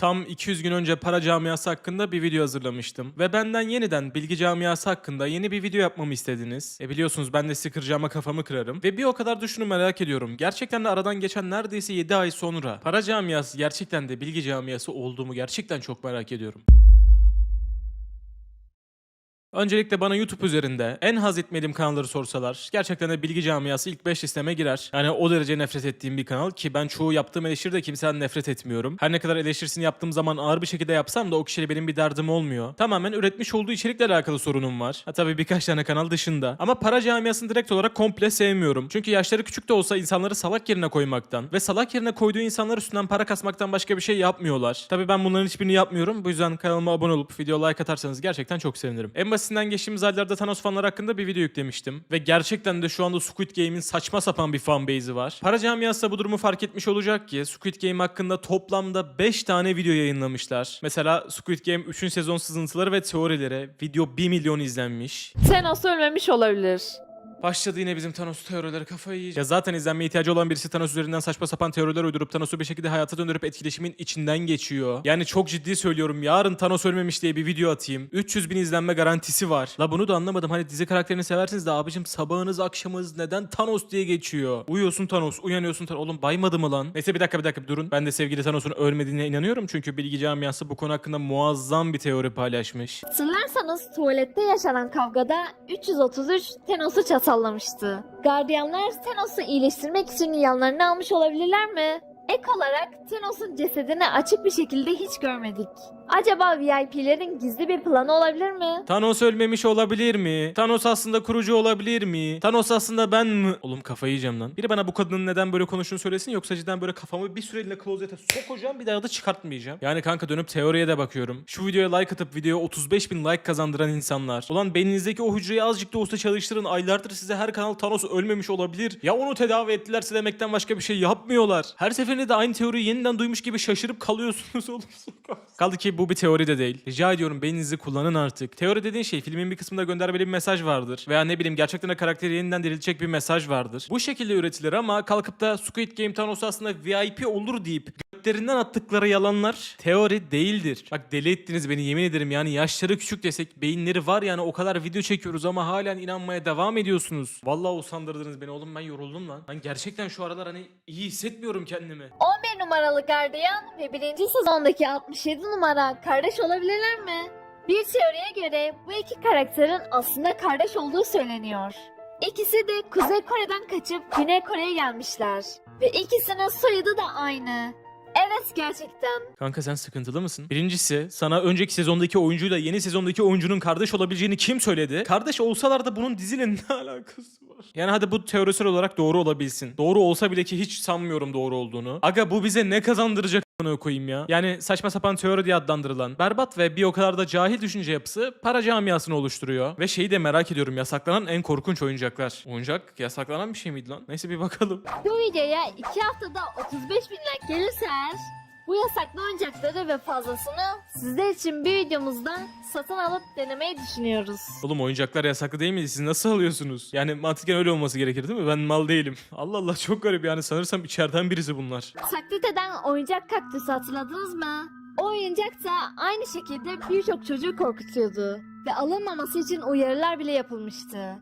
Tam 200 gün önce para camiası hakkında bir video hazırlamıştım. Ve benden yeniden bilgi camiası hakkında yeni bir video yapmamı istediniz. E biliyorsunuz ben de sizi kıracağıma kafamı kırarım. Ve bir o kadar da şunu merak ediyorum. Gerçekten de aradan geçen neredeyse 7 ay sonra para camiası gerçekten de bilgi camiası olduğumu gerçekten çok merak ediyorum. Öncelikle bana YouTube üzerinde en haz etmediğim kanalları sorsalar gerçekten de bilgi camiası ilk 5 listeme girer. Yani o derece nefret ettiğim bir kanal ki ben çoğu yaptığım eleştiride kimseden nefret etmiyorum. Her ne kadar eleştirisini yaptığım zaman ağır bir şekilde yapsam da o kişiyle benim bir derdim olmuyor. Tamamen üretmiş olduğu içerikle alakalı sorunum var. Ha tabii birkaç tane kanal dışında. Ama para camiasını direkt olarak komple sevmiyorum. Çünkü yaşları küçük de olsa insanları salak yerine koymaktan ve salak yerine koyduğu insanlar üstünden para kasmaktan başka bir şey yapmıyorlar. Tabii ben bunların hiçbirini yapmıyorum. Bu yüzden kanalıma abone olup video like atarsanız gerçekten çok sevinirim. En basitinden geçtiğimiz aylarda Thanos fanları hakkında bir video yüklemiştim. Ve gerçekten de şu anda Squid Game'in saçma sapan bir fanbase'i var. Para camiası da bu durumu fark etmiş olacak ki Squid Game hakkında toplamda 5 tane video yayınlamışlar. Mesela Squid Game 3. sezon sızıntıları ve teorileri video 1 milyon izlenmiş. Thanos ölmemiş olabilir. Başladı yine bizim Thanos teorileri kafayı yiyecek. Ya zaten izlenmeye ihtiyacı olan birisi Thanos üzerinden saçma sapan teoriler uydurup Thanos'u bir şekilde hayata döndürüp etkileşimin içinden geçiyor. Yani çok ciddi söylüyorum yarın Thanos ölmemiş diye bir video atayım. 300 bin izlenme garantisi var. La bunu da anlamadım. Hani dizi karakterini seversiniz de abicim sabahınız akşamınız neden Thanos diye geçiyor. Uyuyorsun Thanos, uyanıyorsun Thanos. Oğlum baymadı mı lan? Neyse bir dakika bir dakika bir durun. Ben de sevgili Thanos'un ölmediğine inanıyorum. Çünkü bilgi camiası bu konu hakkında muazzam bir teori paylaşmış. Hatırlarsanız tuvalette yaşanan kavgada 333 Thanos'u çatallamıştı. Gardiyanlar Thanos'u iyileştirmek için yanlarına almış olabilirler mi? Ek olarak Thanos'un cesedini açık bir şekilde hiç görmedik. Acaba VIP'lerin gizli bir planı olabilir mi? Thanos ölmemiş olabilir mi? Thanos aslında kurucu olabilir mi? Thanos aslında ben mi? Oğlum kafayı yiyeceğim lan. Biri bana bu kadının neden böyle konuştuğunu söylesin yoksa cidden böyle kafamı bir süreliğine klozete sokacağım bir daha da çıkartmayacağım. Yani kanka dönüp teoriye de bakıyorum. Şu videoya like atıp videoya 35 bin like kazandıran insanlar. Ulan beyninizdeki o hücreyi azıcık da olsa çalıştırın. Aylardır size her kanal Thanos ölmemiş olabilir. Ya onu tedavi ettilerse demekten başka bir şey yapmıyorlar. Her seferinde de aynı teoriyi yeniden duymuş gibi şaşırıp kalıyorsunuz oğlum. Kaldı ki bu bir teori de değil. Rica ediyorum beyninizi kullanın artık. Teori dediğin şey filmin bir kısmında göndermeli bir mesaj vardır. Veya ne bileyim gerçekten de karakteri yeniden dirilecek bir mesaj vardır. Bu şekilde üretilir ama kalkıp da Squid Game Thanos aslında VIP olur deyip göklerinden attıkları yalanlar teori değildir. Bak deli ettiniz beni yemin ederim yani yaşları küçük desek beyinleri var yani o kadar video çekiyoruz ama halen inanmaya devam ediyorsunuz. Vallahi usandırdınız beni oğlum ben yoruldum lan. Ben gerçekten şu aralar hani iyi hissetmiyorum kendimi. 11 numaralı gardiyan ve 1. sezondaki 67 numara kardeş olabilirler mi? Bir teoriye göre bu iki karakterin aslında kardeş olduğu söyleniyor. İkisi de Kuzey Kore'den kaçıp Güney Kore'ye gelmişler. Ve ikisinin soyadı da aynı. Evet gerçekten. Kanka sen sıkıntılı mısın? Birincisi sana önceki sezondaki oyuncuyla yeni sezondaki oyuncunun kardeş olabileceğini kim söyledi? Kardeş olsalar da bunun diziyle ne alakası var? Yani hadi bu teorisel olarak doğru olabilsin. Doğru olsa bile ki hiç sanmıyorum doğru olduğunu. Aga bu bize ne kazandıracak a**ına koyayım ya. Yani saçma sapan teori diye adlandırılan berbat ve bir o kadar da cahil düşünce yapısı para camiasını oluşturuyor. Ve şeyi de merak ediyorum yasaklanan en korkunç oyuncaklar. Oyuncak yasaklanan bir şey miydi lan? Neyse bir bakalım. Bu videoya 2 haftada 35 bin like gelirse eğer bu yasaklı oyuncakları ve fazlasını sizler için bir videomuzda satın alıp denemeyi düşünüyoruz. Oğlum oyuncaklar yasaklı değil miydi? Siz nasıl alıyorsunuz? Yani mantıken öyle olması gerekir değil mi? Ben mal değilim. Allah Allah çok garip yani sanırsam içeriden birisi bunlar. Taklit eden oyuncak kaktüsü hatırladınız mı? O oyuncak da aynı şekilde birçok çocuğu korkutuyordu. Ve alınmaması için uyarılar bile yapılmıştı.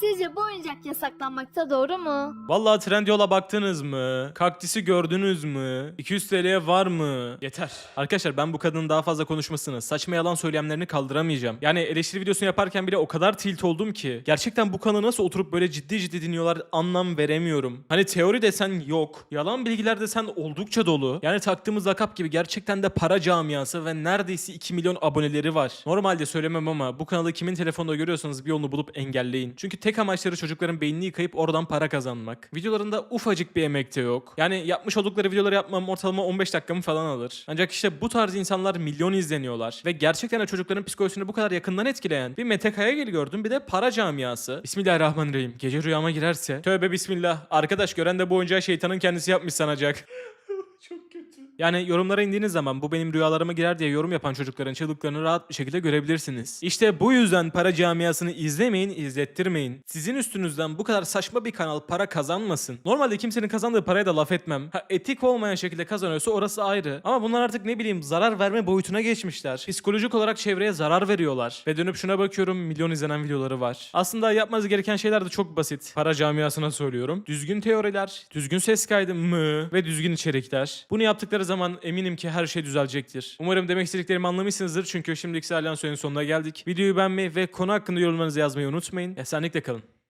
Sizce bu oyuncak yasaklanmakta doğru mu? Vallahi Trendyol'a baktınız mı? Kaktüsü gördünüz mü? 200 TL'ye var mı? Yeter. Arkadaşlar ben bu kadının daha fazla konuşmasını, saçma yalan söylemlerini kaldıramayacağım. Yani eleştiri videosunu yaparken bile o kadar tilt oldum ki. Gerçekten bu kanalı nasıl oturup böyle ciddi ciddi dinliyorlar anlam veremiyorum. Hani teori desen yok. Yalan bilgiler desen oldukça dolu. Yani taktığımız lakap gibi gerçekten de para camiası ve neredeyse 2 milyon aboneleri var. Normalde söylemem ama bu kanalı kimin telefonda görüyorsanız bir yolunu bulup engelleyin. Çünkü tek amaçları çocukların beynini yıkayıp oradan para kazanmak. Videolarında ufacık bir emek de yok. Yani yapmış oldukları videoları yapmam ortalama 15 dakikamı falan alır. Ancak işte bu tarz insanlar milyon izleniyorlar. Ve gerçekten de çocukların psikolojisini bu kadar yakından etkileyen bir Mete Kayagil gördüm bir de para camiası. Bismillahirrahmanirrahim. Gece rüyama girerse. Tövbe bismillah. Arkadaş gören de bu oyuncağı şeytanın kendisi yapmış sanacak. Yani yorumlara indiğiniz zaman bu benim rüyalarıma girer diye yorum yapan çocukların çığlıklarını rahat bir şekilde görebilirsiniz. İşte bu yüzden para camiasını izlemeyin, izlettirmeyin. Sizin üstünüzden bu kadar saçma bir kanal para kazanmasın. Normalde kimsenin kazandığı paraya da laf etmem. Ha, etik olmayan şekilde kazanıyorsa orası ayrı. Ama bunlar artık ne bileyim zarar verme boyutuna geçmişler. Psikolojik olarak çevreye zarar veriyorlar. Ve dönüp şuna bakıyorum milyon izlenen videoları var. Aslında yapmanız gereken şeyler de çok basit. Para camiasına söylüyorum. Düzgün teoriler, düzgün ses kaydı mı ve düzgün içerikler. Bunu yaptıkları zaman eminim ki her şey düzelecektir. Umarım demek istediklerimi anlamışsınızdır çünkü şimdiki Salyan sonuna geldik. Videoyu beğenmeyi ve konu hakkında yorumlarınızı yazmayı unutmayın. Esenlikle kalın.